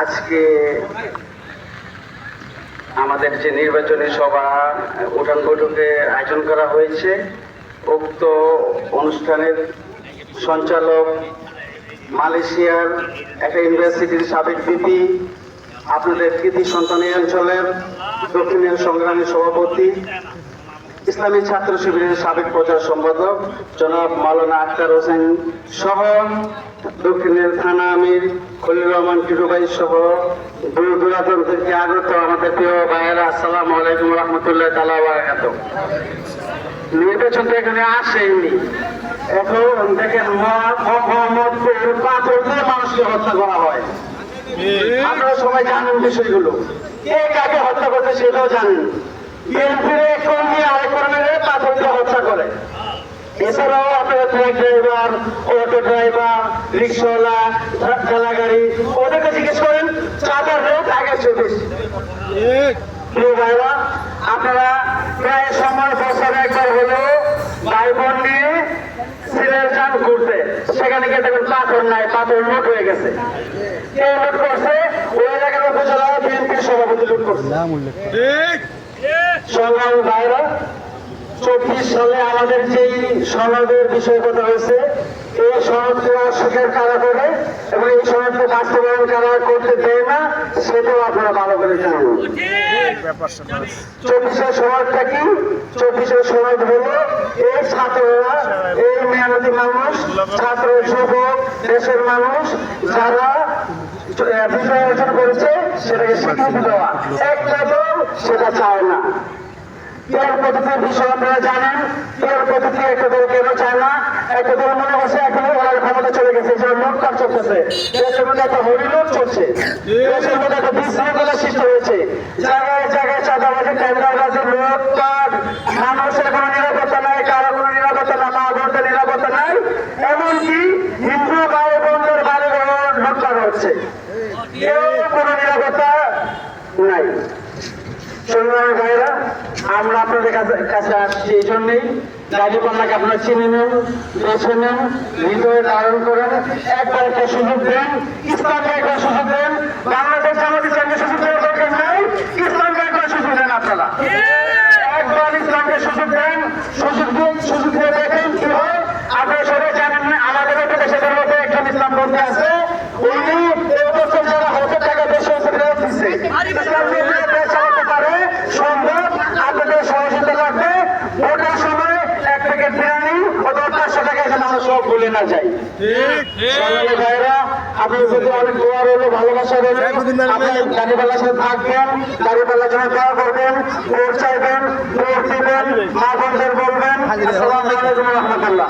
আজকে আমাদের যে নির্বাচনী সভা, উঠান বৈঠকে আয়োজন করা হয়েছে, উক্ত অনুষ্ঠানের সঞ্চালক মালয়েশিয়ার একটা ইউনিভার্সিটির সাবেক বিপি আপনাদের কৃতি সন্তান অঞ্চলের দক্ষিণের সংগ্রামী সভাপতি ইসলামী ছাত্র শিবিরের সাবেক প্রচার সম্পাদক জনাব মাওলানা আক্তার হোসেন সহ দক্ষিণের থানা আমির খলিল রহমান টিটুবাই সহ দূর দূরান্তর থেকে আগত আমাদের প্রিয় ভাইয়েরা, আসসালামু আলাইকুম রহমতুল্লাহ তালা বারাকাত নির্বাচন তো এখানে আসেনি। এখন দেখেন মোহাম্মদপুর পাথর দিয়ে মানুষকে হত্যা করা হয়। আপনারা সবাই জানেন বিষয়গুলো। কে কাকে হত্যা করতে সেটাও জানেন। বিএনপির কর্মী আরেক কর্মীর পাথর দিয়ে হত্যা করে এছাড়াও আপনারা ট্রাক ড্রাইভার অটো ড্রাইভার রিক্সাওয়ালা ঠেলা গাড়ি ওদেরকে জিজ্ঞেস করেন চাঁদার রেট আগের চেয়ে বেশি। ভাইরা আপনারা প্রায় সময় বছরে একবার হলেও ভাই বোন নিয়ে সিলেট যান ঘুরতে। সেখানে গিয়ে দেখবেন পাথর নাই পাথর লুট হয়ে গেছে। কে লুট করছে? ওই এলাকার উপজেলা বিএনপির সভাপতি লুট করছে। সংগ্রামী ভাইরা চব্বিশ সালে আমাদের যেই সনদের বিষয় কথা হয়েছে এই সনদকে অস্বীকার কারা করে এবং এই সনদকে বাস্তবায়ন কারা করতে দেয় না, সেটাও আপনারা ভালো করে জানেন। চব্বিশের সনদটা কি? চব্বিশের সনদ হলো এই ছাত্ররা, এই মেহনতি মানুষ, ছাত্র যুবক দেশের মানুষ, যারা বিজয় অর্জন করেছে, সেটাকে স্বীকৃতি দেওয়া। একটা দল সেটা চায় না। পেয়ার পদ্ধতির বিষয় আপনারা জানেন পেয়ার পদ্ধতি একটা দল কেন চায় না, একটা দল মনে করছে এখন ওনার ক্ষমতা চলে গেছে সেটা লুটপাট চলতেছে। দেশের মধ্যে একটা হরিলোট চলছে। দেশের মধ্যে একটা বিশৃঙ্খলা সৃষ্টি হয়েছে। জায়গায় জায়গায় চাঁদাবাজি, টেন্ডারবাজি, লুটপাট। মানুষের কোনো নিরাপত্তা নাই, কারও কোনো নিরাপত্তা না মা বোনদের নিরাপত্তা নাই। এমনকি হিন্দু ভাই বোনদের বাড়ি ঘর হচ্ছে। কেউ কোনো নিরাপত্তা নাই। সংগ্রামী ভাইরা আমরা আপনাদের কাছে কাছে আসছি এই জন্যই। গাজীপাল্লাকে আপনারা চিনে নেন বেছে নেন হৃদয়ে ধারণ করেন। একবার একটা সুযোগ দেন ইসলামকে একবার সুযোগ দেন। বাংলাদেশ আমাদের ইসলামকে সুযোগ দেওয়ার দরকার নাই। ইসলামকে একবার সুযোগ দেন আপনারা। একবার ইসলামকে সুযোগ দেন সুযোগ দিন সুযোগ দিয়ে দেখেন কি হয় আপনারা সবাই জানেন না আমাদের একটা দেশের মধ্যে একজন ইসলাম বন্ধু আছে উনি এবছর যারা হাজার টাকা বেশি হয়েছে ফেরত দিচ্ছে ইসলাম নিয়ে যারা দেশ চালাতে পারে সম্ভব আপনাদের সহযোগিতা লাগবে ভোটের সময় এক প্যাকেট বিরিয়ানি অথবা পাঁচশো টাকা সব ভুলে না যাই। ভাইরা আপনি যদি অনেক দোয়া রইল ভালোবাসা রইল আপনি দাঁড়িপাল্লার সাথে থাকবেন দাঁড়িপাল্লার জন্য দোয়া করবেন ভোট চাইবেন ভোট দিবেন মা বোনদের বলবেন। আসসালামু আলাইকুম রহমতুল্লাহ।